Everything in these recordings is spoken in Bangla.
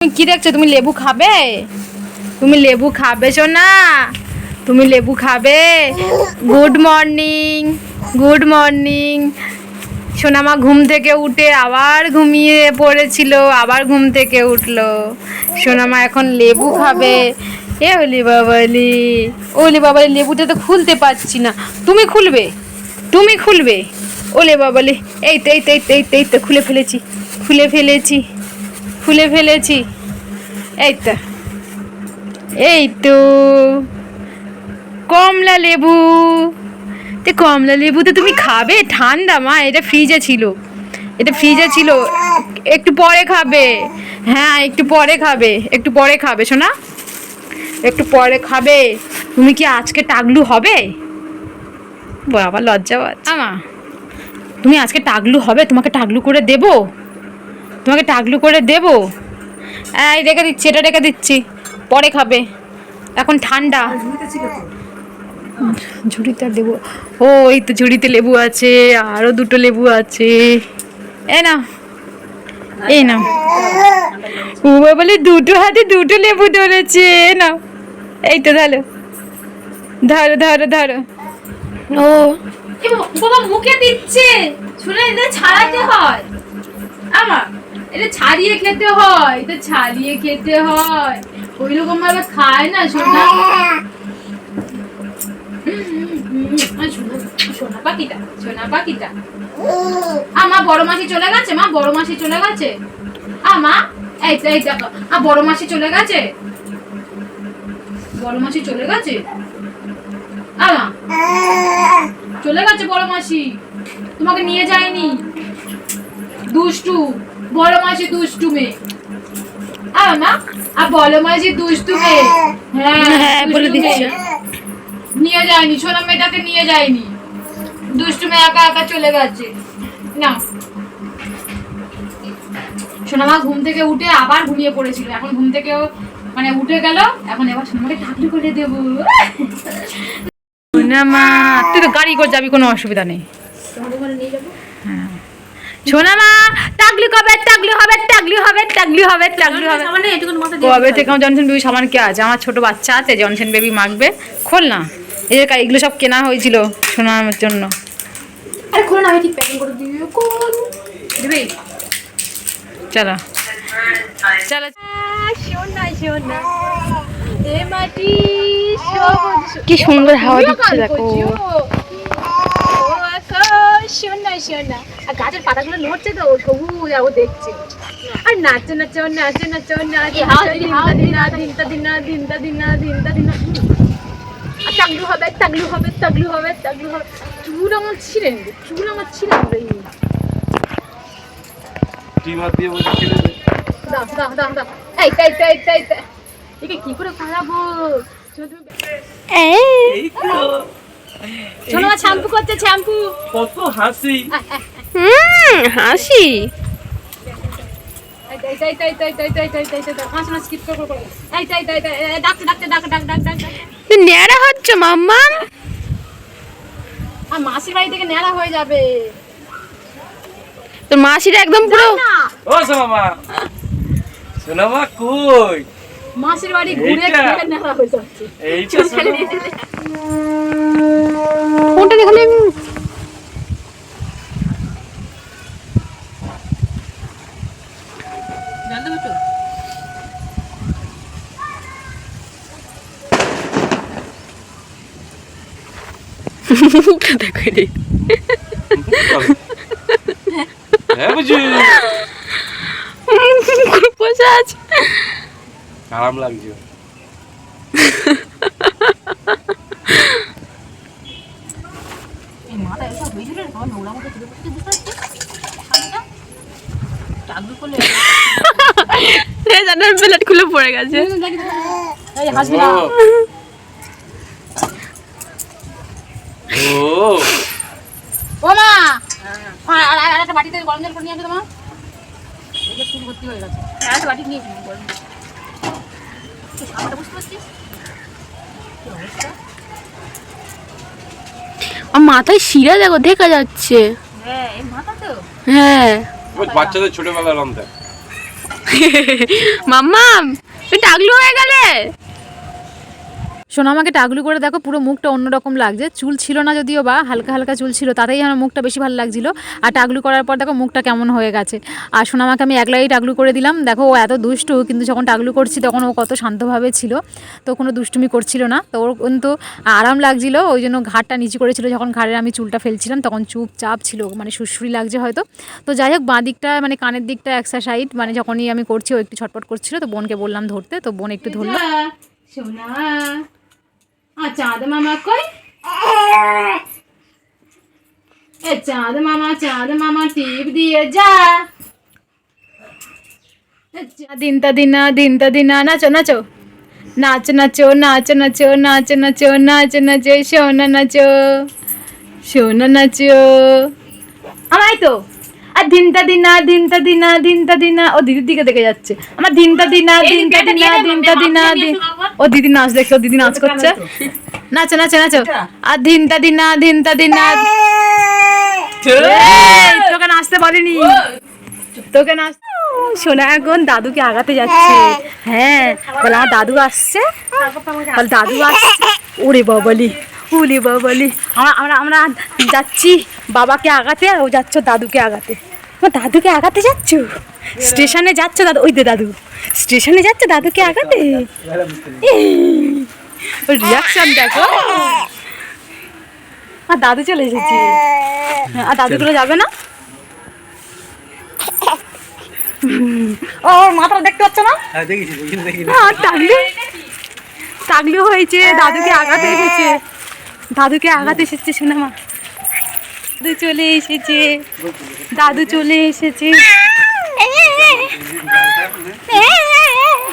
তুমি কি দেখছ? তুমি লেবু খাবে? তুমি লেবু খাবে, সোনা? তুমি লেবু খাবে? Good morning good morning. সোনামা ঘুম থেকে উঠে আবার ঘুমিয়ে পড়েছিল, আবার ঘুম থেকে উঠল। সোনামা এখন লেবু খাবে। এ ওলি বাবালি ওলি বাবালি লেবুটা তো খুলতে পারছি না। তুমি খুলবে? তুমি খুলবে? ওলে বাবালি এই তো এই তো এই তো এই তো, খুলে ফেলেছি খুলে ফেলেছি। খুলে ফেলেছি। এই তো। এই তো। কমলা লেবু। তো কমলা লেবু তো তুমি খাবে? ঠান্ডা মা এটা ফ্রিজে ছিল। এটা ফ্রিজে ছিল। একটু পরে খাবে। হ্যাঁ একটু পরে খাবে। একটু পরে খাবে শোনা একটু পরে খাবে। তুমি কি আজকে টাগলু হবে? বাবা লজ্জা পাচ্ছে আমা তুমি আজকে টাগলু হবে? তোমাকে টাগলু করে দেবো? তোমাকে টাগলু করে দেবো? এই রেখে দিচ্ছি, এটা রেখে দিচ্ছি। পরে খাবে। এখন ঠান্ডা। ঝুড়িতে আর লেবু ও, এই তো ঝুড়িতে লেবু আছে আরও দুটো লেবু আছে। এ না এই না। ও বলে দুটো হাতে দুটো লেবু ধরেছে। এ নাও এই তো ধরো। ধরো ধরো ধরো। ও। বাবা মুখে দিচ্ছে। শুনে ছাড়াতে হয়। আমার। এটা ছাড়িয়ে খেতে হয়, এটা ছাড়িয়ে খেতে হয়। ওই রকম ভাবে খায় না সোনা। সোনা- পাখিটা, সোনা পাখিটা। আমা বড় মাসি চলে গেছে, মা, বড় মাসি চলে গেছে। আমা এই এই দেখো, আ, বড় মাসি চলে গেছে। বড় মাসি চলে গেছে? আমা চলে গেছে বড় মাসি। তোমাকে নিয়ে যায়নি। দুষ্টু। বড় মাসি দুষ্টু মেয়ে আ মা? আর বড় মাসি দুষ্টু মেয়ে হ্যাঁ হ্যাঁ, বলে দিচ্ছি। নিয়ে যায়নি ছোট মেয়েটাকে নিয়ে যায়নি। দুষ্টু মেয়ে একা একা চলে গেছে। না সোনামা ঘুম থেকে উঠে আবার ঘুমিয়ে পড়েছিল। এখন ঘুম থেকে মানে উঠে গেল এখন এবার সোনামাকে টাকলু করে দেবো। সোনামা তুই তো গাড়ি করে যাবি কোনো অসুবিধা নেই। হ্যাঁ। সোনামা টাকলি কবে টাকলি হবে টাকলি হবে টাকলি হবে টাকলি হবে। কবে থেকে আমার জনসন বেবি সামান কে আছে? আমার ছোট বাচ্চা আছে জনসন বেবি মাখবে। খোল না। এদের কা- এগুলো সব কেনা হয়েছিল সোনার জন্য। আরে খোলো না আমি ঠিক প্যাকিং করে দিবি কোন দিবি? চলো। চলো। সোনা সোনা এ মাটি কি সুন্দর হাওয়া দিচ্ছে দেখো। সোনা সোনা আর গাছের পাতাগুলো নড়ছে তো সবুজ আর ও দেখছে আর নাচে নাচে ও নাচে নাচে ও নাচে দিনা দিনটা দিনা দিনটা দিনা দিনটা দিনা আর টাগলু হবে টাগলু হবে টাগলু হবে টাগলু হবে চুল আমার ছিঁড়ে নেবে চুল আমার টিমার দিয়ে বসে দাও দাও দাও দাও এই তাই তাই তাই তাই একে কি করে খারাপ এই তো শোনো শ্যাম্পু করতে শ্যাম্পু কত হাসি হুম হাসি হচ্ছে মাসির বাড়ি থেকে ন্যাড়া হয়ে যাবে একদম মাসির বাড়ি ঘুরে এই কোনটা এখানে দেখো হ্যাঁ, আরাম লাগছে। প্লেট খুলে পড়ে গেছে। এই হাসবি না। ও। ও ও মা আর আর- আর একটা বাটিতে গরম জল করে নিয়ে আসবে তোমার এটা চুল ভর্তি হয়ে গেছে। আর একটা বাটি নিয়ে গরম জল। বুঝতে পারছিস আর মাথায় শিরা দেখো দেখা যাচ্ছে। হ্যাঁ এই মাথা তো। হ্যাঁ। বাচ্চাদের ছোটবেলার রং দেখ মাম্মাম তুই টাগলু হয়ে গেলে। সোনা আমাকে টাগলু করে দেখো, পুরো মুখটা অন্যরকম লাগছে। চুল ছিল না যদিও বা, হালকা হালকা চুল ছিল, তাতেই আমার মুখটা বেশি ভালো লাগছিল। আর টাগলু করার পর দেখো, মুখটা কেমন হয়ে গেছে। আর সোনামাকে আমি একলাই টাগলু করে দিলাম। দেখো, ও এত দুষ্টু, কিন্তু যখন টাগলু করছি, তখন ও কত শান্তভাবে ছিল। তো কোনো দুষ্টুমি করছিল না। তো ওর কিন্তু আরাম লাগছিল, ওই জন্য ঘাটটা নিচু করেছিল। যখন ঘাড়ের আমি চুলটা ফেলছিলাম, তখন চুপচাপ ছিল মানে সুরসুরি লাগছে হয়তো। তো যাই হোক, বাঁ দিকটা মানে কানের দিকটা একটা সাইড মানে যখনই আমি করছি, ও একটু ছটপট করছিল। তো বোনকে বললাম ধরতে, তো বোন একটু ধরলো। সোনা। আর চাঁদ মামা কই এ চাঁদ মামা চাঁদ মামা টিপ দিয়ে যা দিনটা দিনা দিনটা দিনা নাচো নাচো নাচ নাচো নাচ নাচো নাচ নাচো নাচ নাচো সোনা নাচো সোনা নাচো আমাই তো আর দিনটা দিনা দিনটা দিনা দিনটা দিনা। ও দিদির দিকে দেখে যাচ্ছে। আমার দিনটা দিনা দিনটা দিনা দিনটা দিনা ও দিদি নাচ দেখছে ও দিদি নাচ করছে। নাচো নাচো নাচো। আর দিনটা দিনা দিনটা দিনা। তোকে নাচতে বলিনি। তোকে নাচ সোনা এখন দাদুকে আগাতে যাচ্ছে। হ্যাঁ বলে আমার দাদু আসছে। বলে দাদু আসছে। ওরে বাবালি ওরে বাবালি। আমরা আমরা আমরা যাচ্ছি বাবাকে আগাতে আর ও যাচ্ছ দাদুকে আগাতে। আমার দাদুকে আগাতে যাচ্ছ? স্টেশনে যাচ্ছ দাদু? ওই দে দাদু। স্টেশনে যাচ্ছ দাদুকে আগাতে? রিয়াকশন দেখো। আর দাদু চলে এসেছে। আর দাদুগুলো যাবে না? ও মাথাটা দেখতে পাচ্ছ না? হ্যাঁ আর টাগলু টাগলু হয়েছে দাদুকে আঘাতে এসেছে। দাদুকে আঘাতে এসেছে শোনা মা। দাদু চলে এসেছে। দাদু চলে এসেছে।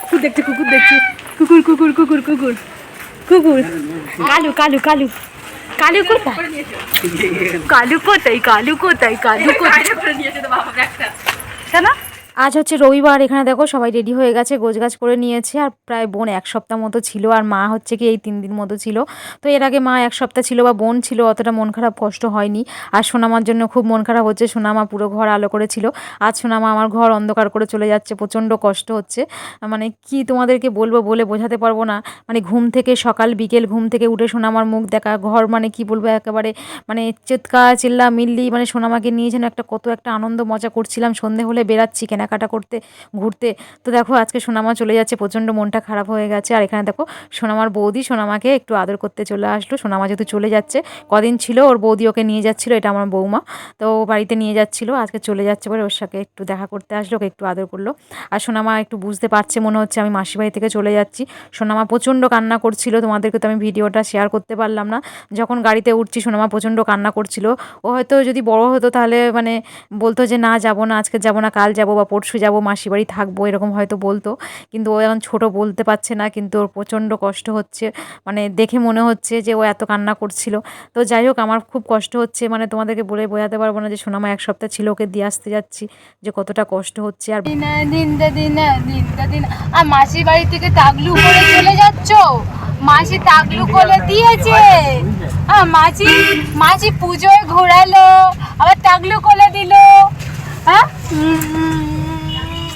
কুকুর দেখছে কুকুর দেখছি। কুকুর কুকুর কুকুর কুকুর। কুকুর। কালু কালু কালু। কালু কোথায়? কালু কোথায় কালু কোথায় কালু কোথায়? কেন আজ হচ্ছে রবিবার, এখানে দেখো সবাই রেডি হয়ে গেছে, গোছগাছ করে নিয়েছে, আর প্রায় বোন এক সপ্তাহ মতো ছিল, আর মা হচ্ছে কি এই তিন দিন মতো ছিল। তো এর আগে মা এক সপ্তাহ ছিল বা বোন ছিল, অতটা মন খারাপ কষ্ট হয়নি। আর সোনামার জন্য খুব মন খারাপ হচ্ছে, সোনামা পুরো ঘর আলো করেছিল আজ সোনামা আমার ঘর অন্ধকার করে চলে যাচ্ছে, প্রচণ্ড কষ্ট হচ্ছে। মানে কি তোমাদেরকে বলব বলে বোঝাতে পারব না। মানে ঘুম থেকে সকাল, বিকেল ঘুম থেকে উঠে সোনামার মুখ দেখা, ঘর মানে কি বলব একেবারে মানে চিৎকার চিল্লা মিল্লি মানে সোনামাকে নিয়ে যেন একটা কত একটা আনন্দ মজা করছিলাম, সন্ধে হলে বেরাচ্ছি কেনাকাটা করতে, ঘুরতে। তো দেখো, আজকে সোনামা চলে যাচ্ছে, প্রচণ্ড মনটা খারাপ হয়ে গেছে। আর এখানে দেখো, সোনামার বৌদি সোনামাকে একটু আদর করতে চলে আসলো। সোনামা যেহেতু চলে যাচ্ছে, কদিন ছিল ওর বৌদি ওকে নিয়ে যাচ্ছিল, এটা আমার বৌমা। তো বাড়িতে নিয়ে যাচ্ছিল, আজকে চলে যাচ্ছে বলে ওর সাথে একটু দেখা করতে আসলো, ওকে একটু আদর করল। আর সোনামা একটু বুঝতে পারছে, মনে হচ্ছে আমি মাসি বাড়ি থেকে চলে যাচ্ছি। সোনামা প্রচণ্ড কান্না করছিল, তোমাদেরকে তো আমি ভিডিওটা শেয়ার করতে পারলাম না। যখন গাড়িতে উঠছি, সোনামা প্রচণ্ড কান্না করছিল। ও হয়তো যদি বড় হতো তাহলে মানে বলতো যে, না, যাব না, আজকে যাব না, কাল যাব বা পরশু যাব মাসি বাড়ি থাকব, এরকম হয়তো বলতো। কিন্তু ও এখন ছোট বলতে পারছে না, কিন্তু ওর প্রচণ্ড কষ্ট হচ্ছে। মানে দেখে মনে হচ্ছে যে ও এত কান্না করছিল। তো যাই হোক, আমার খুব কষ্ট হচ্ছে। মানে তোমাদেরকে বলে বোঝাতে পারব না যে সোনামা এক সপ্তাহ ছিল, ওকে দিয়ে আসতে যাচ্ছি যে কতটা কষ্ট হচ্ছে আর দিনা দিনা আর মাসির বাড়ি থেকে টাগলু করে চলে যাচ্ছ? মাসি টাগলু করে দিয়েছে। আর মাসি মাসি পুজোয় ঘোরালো, আবার টাগলু করে দিল। হ্যাঁ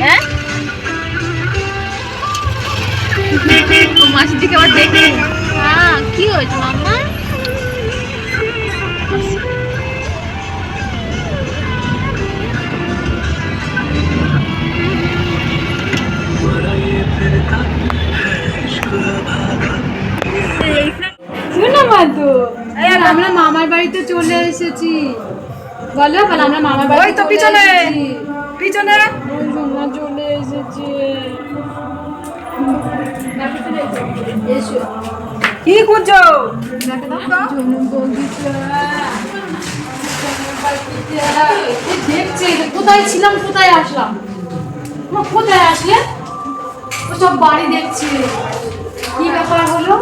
হ্যাঁ আমরা মামার বাড়িতে চলে এসেছি। বলো বলো আমরা মামার বাড়িতে তো পিছনে পিছনে। চলে এসেছি। এসো কি খুঁজছো? দেখছে কোথায় ছিলাম কোথায় আসলাম? কোথায় আসলে? ও সব বাড়ি দেখছে। কি ব্যাপার হলো?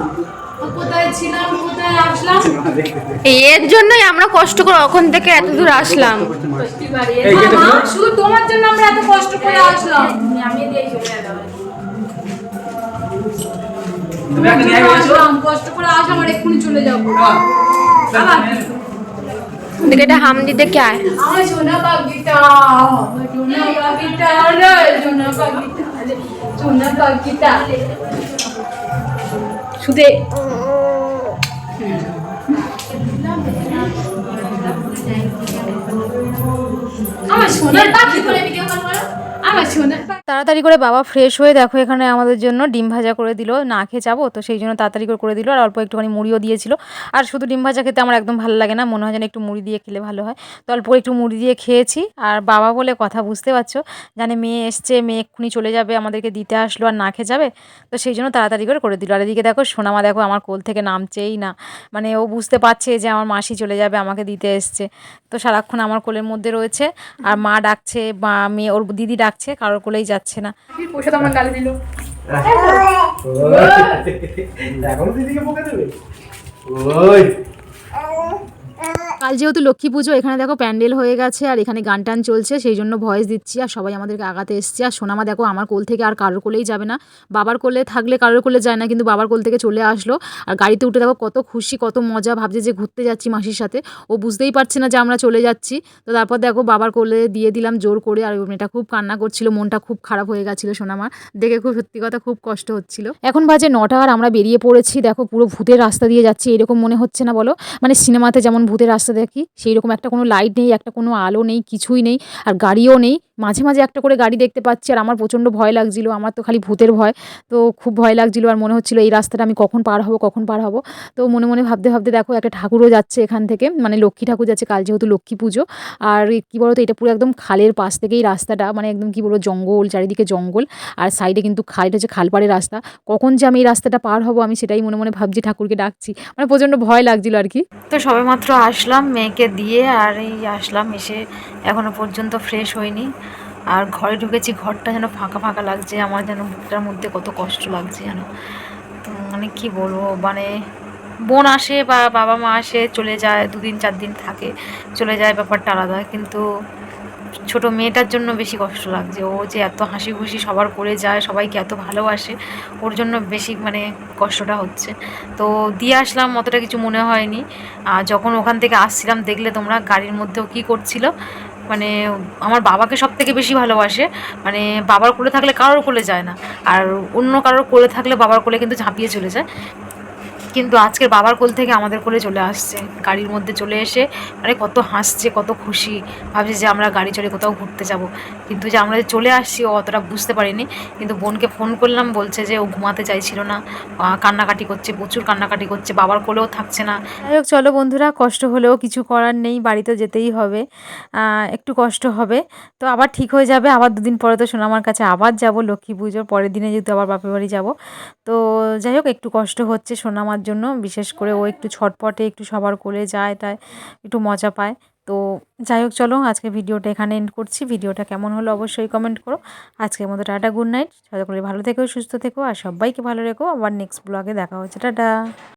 এর জন্যই আমরা কষ্ট করে ওখান থেকে এত দূর আসলাম। শুধু তোমার জন্য আমরা এত কষ্ট করে আসলাম। কষ্ট করে আর এক্ষুনি চলে যাব। এটা হাম দিতে কে আয়। সোনা পাখিটা সোনা পাখিটা সোনা পাখিটা সোনা পাখিটা শুধু সোনার পাখি করে ভিডিও কল করো তাড়াতাড়ি করে বাবা ফ্রেশ হয়ে দেখো এখানে আমাদের জন্য ডিম ভাজা করে দিল, না খেয়ে যাব, তো সেই জন্য তাড়াতাড়ি করে করে দিল আর অল্প একটুখানি মুড়িও দিয়েছিল। আর শুধু ডিম ভাজা খেতে আমার একদম ভালো লাগে না, মনে হয় যেন একটু মুড়ি দিয়ে খেলে ভালো হয়। তো অল্প একটু মুড়ি দিয়ে খেয়েছি আর বাবা বলে কথা বুঝতে পারছ, জানে মেয়ে এসছে, মেয়ে এক্ষুনি চলে যাবে, আমাদেরকে দিতে আসলো আর না খেয়ে যাবে, তো সেই জন্য তাড়াতাড়ি করে করে দিল। আর এদিকে দেখো সোনামা দেখো আমার কোল থেকে নামছেই না মানে ও বুঝতে পারছে যে আমার মাসি চলে যাবে, আমাকে দিতে এসছে। তো সারাক্ষণ আমার কোলের মধ্যে রয়েছে, আর মা ডাকছে, বা মেয়ে, ওর দিদি ডাকছে কারোর কোলেই যাচ্ছে না। পোষা আমার গালি দিল? দিদিকে দেবে? ওই। কাল যেহেতু লক্ষ্মী পুজো, এখানে দেখো প্যান্ডেল হয়ে গেছে আর এখানে গান টান চলছে, সেই জন্য ভয়েস দিচ্ছি আর সবাই আমাদেরকে আগাতে এসছে। আর সোনামা দেখো আমার কোল থেকে আর কারোর কোলেই যাবে না। বাবার কোলে থাকলে কারোর কোলে যায় না, কিন্তু বাবার কোল থেকে চলে আসলো। আর গাড়িতে উঠে দেখো কত খুশি, কত মজা, ভাবছে যে ঘুরতে যাচ্ছি মাসির সাথে। ও বুঝতেই পারছে না যে আমরা চলে যাচ্ছি। তো তারপর দেখো বাবার কোলে দিয়ে দিলাম জোর করে আর মেয়েটা খুব কান্না করছিল, মনটা খুব খারাপ হয়ে গেছিল সোনামার। দেখে খুব সত্যি কথা খুব কষ্ট হচ্ছিল। এখন বাজে নটা আর আমরা বেরিয়ে পড়েছি, দেখো পুরো ভূতের রাস্তা দিয়ে যাচ্ছি, এরকম মনে হচ্ছে না বলো? মানে সিনেমাতে যেমন ভূতের রাস্তা দেখি সেই রকম একটা কোনো লাইট নেই, একটা কোনো আলো নেই, কিছুই নেই, আর গাড়িও নেই। মাঝে মাঝে একটা করে গাড়ি দেখতে পাচ্ছি আর আমার প্রচণ্ড ভয় লাগছিল, আমার তো খালি ভূতের ভয়। তো খুব ভয় লাগছিল আর মনে হচ্ছিল এই রাস্তাটা আমি কখন পার হব, কখন পার হব। তো মনে মনে ভাবতে ভাবতে দেখো একটা ঠাকুরও যাচ্ছে এখান থেকে মানে লক্ষ্মী ঠাকুর যাচ্ছে, কাল যেহেতু লক্ষ্মী পুজো। আর কী বলতো, এটা পুরো একদম খালের পাশ থেকেই রাস্তাটা মানে একদম কী বলব, জঙ্গল, চারিদিকে জঙ্গল। আর সাইডে কিন্তু খাল, এটা হচ্ছে খালপাড়ের রাস্তা। কখন যে আমি এই রাস্তাটা পার হব, আমি সেটাই মনে মনে ভাবছি, ঠাকুরকে ডাকছি। মানে প্রচণ্ড ভয় লাগছিল আর কি। তো সবেমাত্র আসলাম মেয়েকে দিয়ে, আর এই আসলাম এসে এখনও পর্যন্ত ফ্রেশ হয়নি আর ঘরে ঢুকেছি, ঘরটা যেন ফাঁকা ফাঁকা লাগছে, আমার যেন বুকটার মধ্যে কত কষ্ট লাগছে যেন। তো মানে কী বলব মানে বোন আসে বা বাবা মা আসে, চলে যায়, দুদিন চার দিন থাকে, চলে যায়, ব্যাপারটা আলাদা। কিন্তু ছোট মেয়েটার জন্য বেশি কষ্ট লাগছে। ও যে এত হাসি খুশি সবার করে যায়, সবাইকে এত ভালোবাসে, ওর জন্য বেশি মানে কষ্টটা হচ্ছে। তো দিয়ে আসলাম, অতটা কিছু মনে হয়নি। আর যখন ওখান থেকে আসছিলাম, দেখলে তোমরা গাড়ির মধ্যেও কী করছিল? মানে আমার বাবাকে সব থেকে বেশি ভালোবাসে। মানে বাবার কোলে থাকলে কারোর কোলে যায় না। আর অন্য কারোর কোলে থাকলে বাবার কোলে কিন্তু ঝাঁপিয়ে চলে যায়। কিন্তু আজকের বাবার কোল থেকে আমাদের কোলে চলে আসছে। গাড়ির মধ্যে চলে এসে মানে কত হাসছে, কত খুশি। ভাবছে যে আমরা গাড়ি চড়ে কোথাও ঘুরতে যাব। কিন্তু যে আমরা যে চলে আসছি, ও অতটা বুঝতে পারিনি। কিন্তু বোনকে ফোন করলাম, বলছে যে ও ঘুমাতে চাইছিল না। কান্নাকাটি করছে, প্রচুর কান্নাকাটি করছে, বাবার কোলেও থাকছে না। যাই হোক, চলো বন্ধুরা, কষ্ট হলেও কিছু করার নেই, বাড়িতে যেতেই হবে। একটু কষ্ট হবে। তো আবার ঠিক হয়ে যাবে, আবার দুদিন পরে তো সোনামার কাছে আবার যাব, লক্ষ্মী পুজোর পরের দিনে যেহেতু আবার বাপের বাড়ি যাব। তো যাই হোক, একটু কষ্ট হচ্ছে সোনামার জন্য, বিশেষ করে ও একটু ছটপটে, একটু সবার কোলে যায়, তাই একটু মজা পায়। তো যাই হোক, চলো আজকে ভিডিওটা এখানে এন্ড করছি। ভিডিওটা কেমন হলো অবশ্যই কমেন্ট করো। আজকের মতো টাটা গুড নাইট সবাই করে ভালো থেকো, সুস্থ থেকো, আর সবাইকে ভালো রেখো। আবার নেক্সট ব্লগে দেখা হচ্ছে। টাটা।